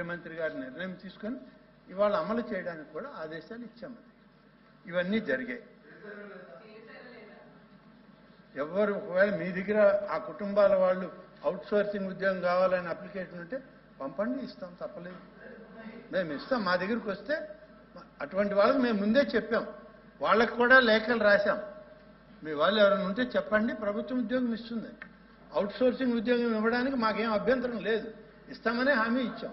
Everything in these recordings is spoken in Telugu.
ముఖ్యమంత్రి గారు నిర్ణయం తీసుకొని ఇవాళ అమలు చేయడానికి కూడా ఆదేశాలు ఇచ్చాము ఇవన్నీ జరిగాయి. ఎవరు ఒకవేళ మీ దగ్గర ఆ కుటుంబాల వాళ్ళు అవుట్ సోర్సింగ్ ఉద్యోగం కావాలని అప్లికేషన్ ఉంటే పంపండి ఇస్తాం తప్పలేదు. మేము ఇస్తాం మా దగ్గరికి వస్తే అటువంటి వాళ్ళకి మేము ముందే చెప్పాం. వాళ్ళకు కూడా లేఖలు రాశాం. మీ వాళ్ళు ఎవరైనా ఉంటే చెప్పండి ప్రభుత్వం ఉద్యోగం ఇస్తుంది. అవుట్ సోర్సింగ్ ఉద్యోగం ఇవ్వడానికి మాకేం అభ్యంతరం లేదు. ఇస్తామనే హామీ ఇచ్చాం.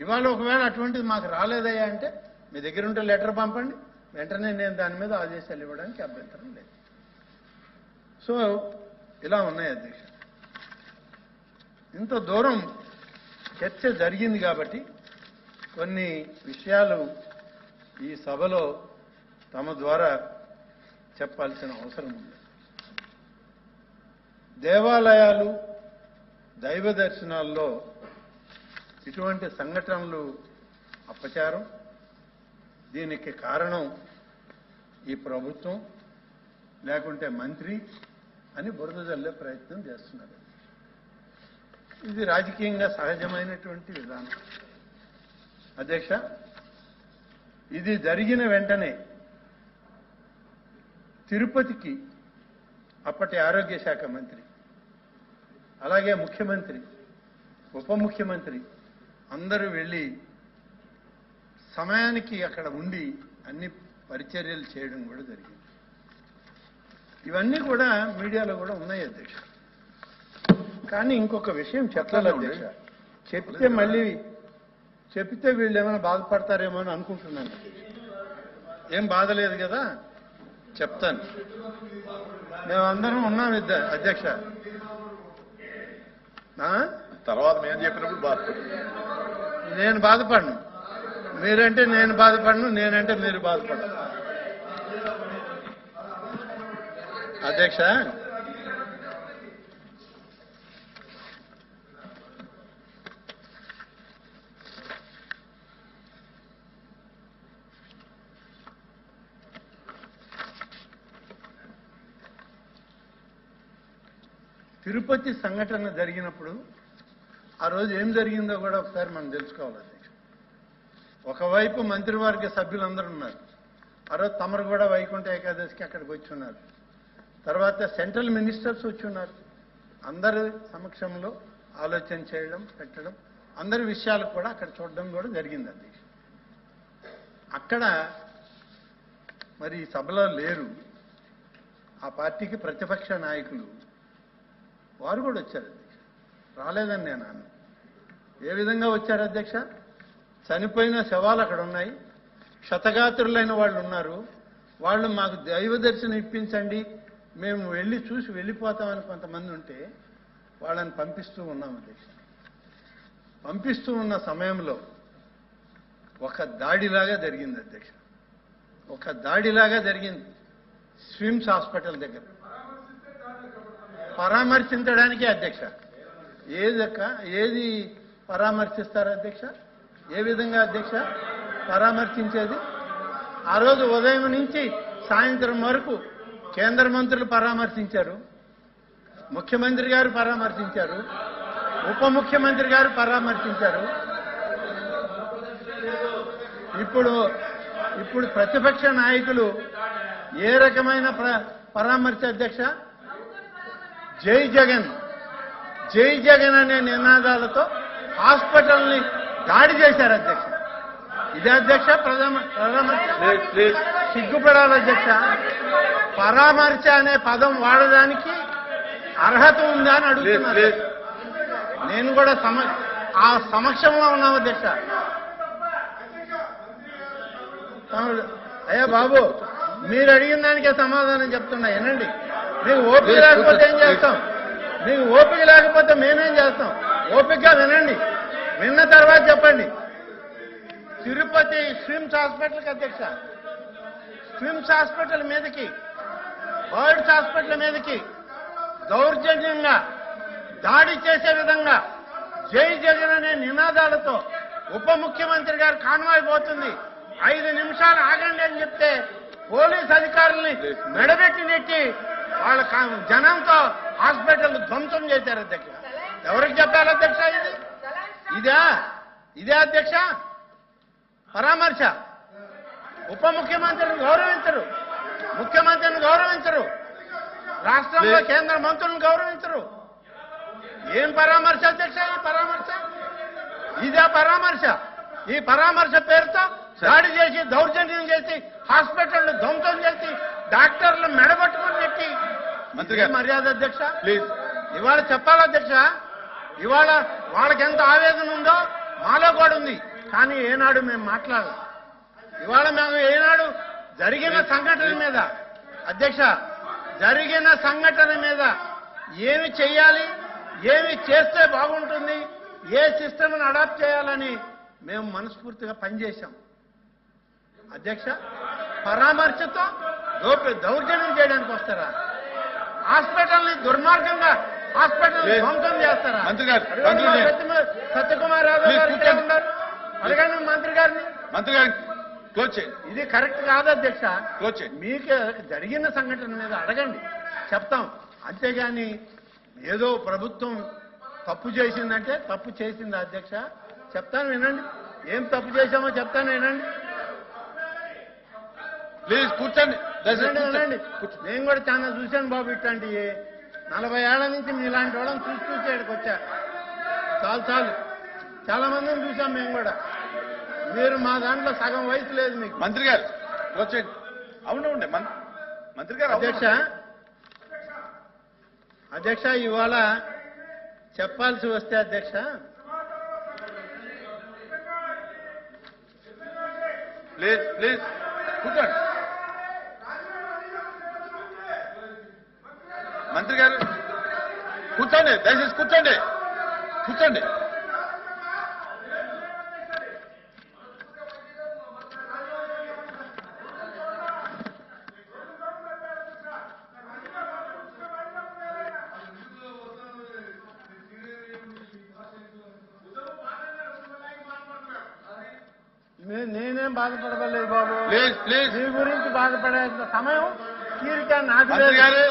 ఇవాళ ఒకవేళ అటువంటిది మాకు రాలేదయ్యా అంటే మీ దగ్గర ఉంటే లెటర్ పంపండి. వెంటనే నేను దాని మీద ఆదేశాలు ఇవ్వడానికి అభ్యంతరం లేదు. సో ఇలా ఉన్నాయి అధ్యక్ష ఇంత దూరం చర్చ జరిగింది కాబట్టి కొన్ని విషయాలు ఈ సభలో తమ ద్వారా చెప్పాల్సిన అవసరం ఉంది. దేవాలయాలు దైవ దర్శనాల్లో ఇటువంటి సంఘటనలు అపచారం. దీనికి కారణం ఈ ప్రభుత్వం లేకుంటే మంత్రి అని బురద జల్లే ప్రయత్నం చేస్తున్నారు. ఇది రాజకీయంగా సహజమైనటువంటి విధానం. అధ్యక్ష ఇది జరిగిన వెంటనే తిరుపతికి అప్పటి ఆరోగ్య శాఖ మంత్రి అలాగే ముఖ్యమంత్రి ఉప ముఖ్యమంత్రి అందరూ వెళ్ళి సమయానికి అక్కడ ఉండి అన్ని పరిచర్యలు చేయడం కూడా జరిగింది. ఇవన్నీ కూడా మీడియాలో కూడా ఉన్నాయి అధ్యక్ష. కానీ ఇంకొక విషయం చెప్పాలి అధ్యక్ష. చెప్తే మళ్ళీ చెప్తే వీళ్ళు ఏమైనా బాధపడతారేమో అని అనుకుంటున్నాను. ఏం బాధ లేదు కదా? చెప్తాను. మేమందరం ఉన్నాం ఇద్దరు అధ్యక్ష? తర్వాత మేము చెప్పినప్పుడు బాధపడు. నేను బాధపడను. మీరంటే నేను బాధపడను నేనంటే మీరు బాధపడను అధ్యక్ష తిరుపతి సంఘటన జరిగినప్పుడు ఆ రోజు ఏం జరిగిందో కూడా ఒకసారి మనం తెలుసుకోవాలి అధ్యక్ష ఒకవైపు మంత్రివర్గ సభ్యులందరూ ఉన్నారు. ఆ రోజు తమరు కూడా వైకుంఠ ఏకాదశికి అక్కడికి వచ్చి ఉన్నారు. తర్వాత సెంట్రల్ మినిస్టర్స్ వచ్చి ఉన్నారు. అందరి సమక్షంలో ఆలోచన చేయడం పెట్టడం అందరి విషయాలు కూడా అక్కడ చూడడం కూడా జరిగింది అధ్యక్ష. అక్కడ మరి సభలో లేరు. ఆ పార్టీకి ప్రతిపక్ష నాయకులు వారు కూడా వచ్చారు రాలేదని నేను అన్నాను ఏ విధంగా వచ్చారు అధ్యక్ష? చనిపోయిన శవాలు అక్కడ ఉన్నాయి. క్షతగాత్రులైన వాళ్ళు ఉన్నారు. వాళ్ళు మాకు దైవ దర్శనం ఇప్పించండి. మేము వెళ్ళి చూసి వెళ్ళిపోతామని కొంతమంది ఉంటే వాళ్ళని పంపిస్తూ ఉన్నాం అధ్యక్ష. పంపిస్తూ ఉన్న సమయంలో ఒక దాడిలాగా జరిగింది అధ్యక్ష. ఒక దాడిలాగా జరిగింది. స్విమ్స్ హాస్పిటల్ దగ్గర. పరామర్శించడానికి అధ్యక్ష. ఏది ఏది పరామర్శిస్తారు అధ్యక్ష? ఏ విధంగా అధ్యక్ష? పరామర్శించేది? ఆ రోజు ఉదయం నుంచి సాయంత్రం వరకు కేంద్ర మంత్రులు పరామర్శించారు. ముఖ్యమంత్రి గారు పరామర్శించారు. ఉప ముఖ్యమంత్రి గారు పరామర్శించారు. ఇప్పుడు ఇప్పుడు ప్రతిపక్ష నాయకులు ఏ రకమైన పరామర్శ అధ్యక్ష? జై జగన్. జై జగన్ అనే నినాదాలతో హాస్పిటల్ని దాడి చేశారు అధ్యక్ష. ఇదే అధ్యక్ష ప్లీజ్ సిగ్గుపడాలి అధ్యక్ష. పరామర్శ అనే పదం వాడడానికి అర్హత ఉందా అని అడుగుతున్నారు. నేను కూడా సమ ఆ సమక్షంలో ఉన్నాం అధ్యక్ష. అయ్యా బాబు మీరు అడిగిన దానికే సమాధానం చెప్తున్నా వినండి. మీకు ఓపిక లేకపోతే ఏం చేస్తాం? మీకు ఓపిక లేకపోతే మేమేం చేస్తాం? ఓపికగా వినండి. విన్న తర్వాత చెప్పండి. తిరుపతి స్విమ్స్ హాస్పిటల్కి అధ్యక్ష. స్విమ్స్ హాస్పిటల్ మీదకి బర్డ్స్ హాస్పిటల్ మీదకి దౌర్జన్యంగా దాడి చేసే విధంగా జై జగన్ అనే నినాదాలతో ఉప ముఖ్యమంత్రి గారు కాన్వాయ్ పోతుంది. ఐదు నిమిషాలు ఆగండి అని చెప్తే పోలీస్ అధికారుల్ని మెడబెట్టి నెట్టి వాళ్ళ కా- జనంతో హాస్పిటల్ ధ్వంసం చేశారు అధ్యక్ష. ఎవరికి చెప్పాలి అధ్యక్ష ఇది? ఇదా? ఇదే అధ్యక్ష? పరామర్శ. ఉప ముఖ్యమంత్రిని గౌరవించరు. ముఖ్యమంత్రిని గౌరవించరు. రాష్ట్రంలో. కేంద్ర మంత్రులను గౌరవించరు. ఏం పరామర్శ అధ్యక్ష ఈ పరామర్శ? ఇదే పరామర్శ. ఈ పరామర్శ పేరుతో దాడి చేసి దౌర్జన్యం చేసి హాస్పిటల్ ధ్వంసం చేసి డాక్టర్లు మెడబట్టుకుని నెట్టి. మంత్రి మర్యాద అధ్యక్ష? ప్లీజ్. ఇవాళ చెప్పాలి అధ్యక్ష? ఇవాళ వాళ్ళకి ఎంత ఆవేదన ఉందో మాలో కూడా ఉంది. కానీ ఏనాడు మేము మాట్లాడాలి ఇవాళ మేము ఏనాడు జరిగిన సంఘటన మీద అధ్యక్ష జరిగిన సంఘటన మీద ఏమి చేయాలి ఏమి చేస్తే బాగుంటుంది ఏ సిస్టమ్ని అడాప్ట్ చేయాలని మేము మనస్ఫూర్తిగా పనిచేశాం. అధ్యక్ష పరామర్శతో దౌర్జన్యం చేయడానికి వస్తారా? హాస్పిటల్ని దుర్మార్గంగా హాస్పిటల్. ధ్వంసం చేస్తారా? మంత్రి గారు, సత్యకుమార్ ప్లీజ్ గారు ఇక్కడే. ఉన్నారు. అడగండి మంత్రి గారిని. మంత్రి గారు ఇది కరెక్ట్ కాదు అధ్యక్ష. మీకు జరిగిన సంఘటన మీద అడగండి. చెప్తాం. అంతేగాని ఏదో ప్రభుత్వం తప్పు చేసిందంటే తప్పు చేసింది అధ్యక్ష. చెప్తాను వినండి. ఏం తప్పు చేశామో చెప్తాను వినండి. ప్లీజ్ కూర్చోండి. నేను కూడా చాలా చూశాను బాబు ఇట్లాంటి నలభై ఏళ్ళ నుంచి మీలాంటి వాళ్ళని చూసి చూసి ఇక్కడికి వచ్చా చాలు చాలు. చాలా మందిని చూసాం మేము కూడా. మీరు మా దాంట్లో సగం వయసు లేదు మీకు. మంత్రి గారు అవునండి మంత్రి గారు. అధ్యక్ష అధ్యక్ష ఇవాళ చెప్పాల్సి వస్తే అధ్యక్ష ప్లీజ్ ప్లీజ్ కూర్చోండి. మంత్రి గారు కూర్చోండి దయచేసి కూర్చోండి. కూర్చోండి. నేనేం బాధపడలేదు బాబు. Please please. మీ గురించి బాధపడే సమయం తీరిక నాకు లేదు గారు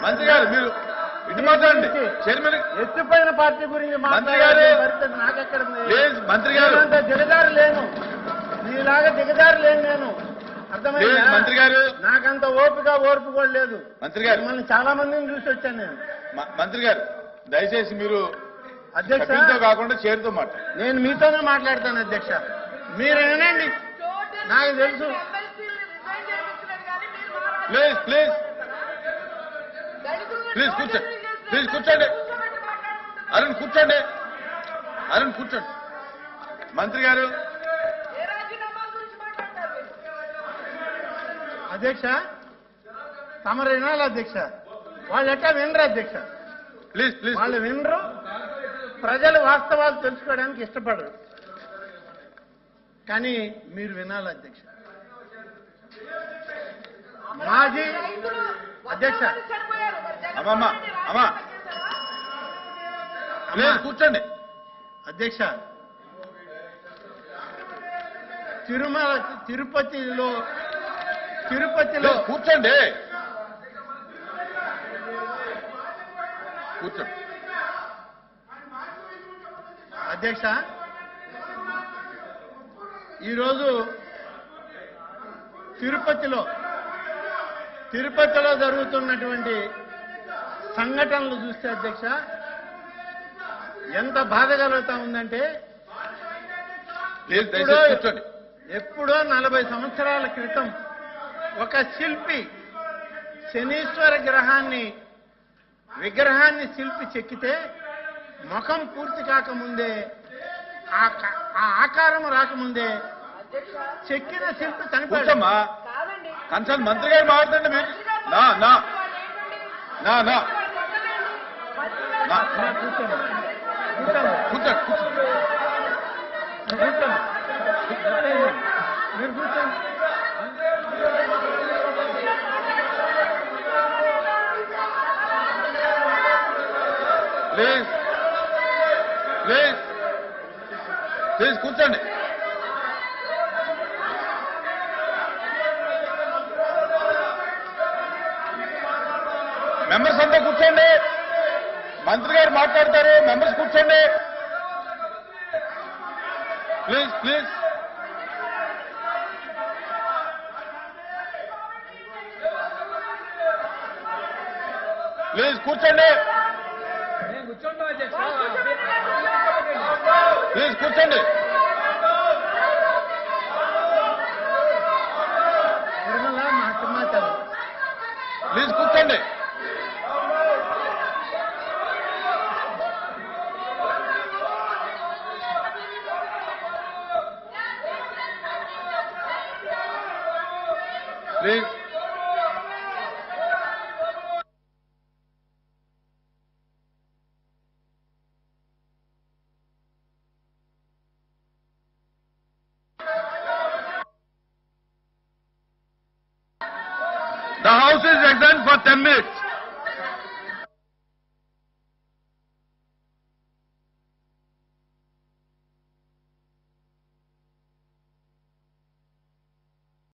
మంత్రి గారు మీరు ఇటు మాట్లాడండి. చైర్మన్ ఎత్తిపోయిన పార్టీ గురించి మంత్రి మాట్లాడే గారు. పరిస్థితి నాకెక్కడ ఉంది? ప్లీజ్ మంత్రి గారు. దిగజారు లేను. నీలాగా దిగజారు లేను నేను. అర్థమైందా? మంత్రి గారు. నాకంత ఓపిక ఓర్పు కూడా లేదు. మంత్రి గారు. మిమ్మల్ని చాలా మందిని చూసి వచ్చాను నేను. మ- మంత్రి గారు దయచేసి మీరు అధ్యక్ష కాకుండా చేరుతో మాట్లాడండి. నేను మీతోనే మాట్లాడతాను అధ్యక్ష. మీరు వినండి. నాకు తెలుసు. Please please. ప్లీజ్ కూర్చోండి. ప్లీజ్ కూర్చోండి. అరుణ్ కూర్చోండి. అరుణ్ కూర్చోండి. మంత్రి గారు. అధ్యక్ష తమరు వినాలి అధ్యక్ష. వాళ్ళు ఎట్టా వినరు అధ్యక్ష? ప్లీజ్ ప్లీజ్ వాళ్ళు వినరు. ప్రజలు వాస్తవాలు తెలుసుకోవడానికి ఇష్టపడరు. కానీ మీరు వినాలి అధ్యక్ష. మాజీ అధ్యక్ష అమ్మమ్మ, అమ్మ. ప్లీజ్ కూర్చోండి. అధ్యక్ష తిరుమల తిరుపతిలో తిరుపతిలో కూర్చోండి. కూర్చోండి అధ్యక్ష ఈరోజు తిరుపతిలో తిరుపతిలో జరుగుతున్నటువంటి సంఘటనలు చూస్తే అధ్యక్ష ఎంత బాధ కలుగుతా ఉందంటే ఎప్పుడో నలభై సంవత్సరాల క్రితం ఒక శిల్పి శనీశ్వర గ్రహాన్ని విగ్రహాన్ని శిల్పి చెక్కితే ముఖం పూర్తి కాకముందే ఆ ఆకారం రాకముందే చెక్కిన శిల్పి కాదండి. కన్సర్న్ మంత్రి గారు మాట్లాడండి నా నా నా కూర్చోండి. కూర్చోండి కూర్చోండి ప్లీజ్ ప్లీజ్ ప్లీజ్ కూర్చోండి మెంబర్స్ అంతా కూర్చోండి. మంత్రి గారు మాట్లాడతారు మెంబర్స్ కూర్చోండి. Please please. ప్లీజ్ కూర్చోండి. ప్లీజ్ కూర్చోండి. ప్లీజ్ కూర్చోండి. Big. The house is exempt for 10 minutes.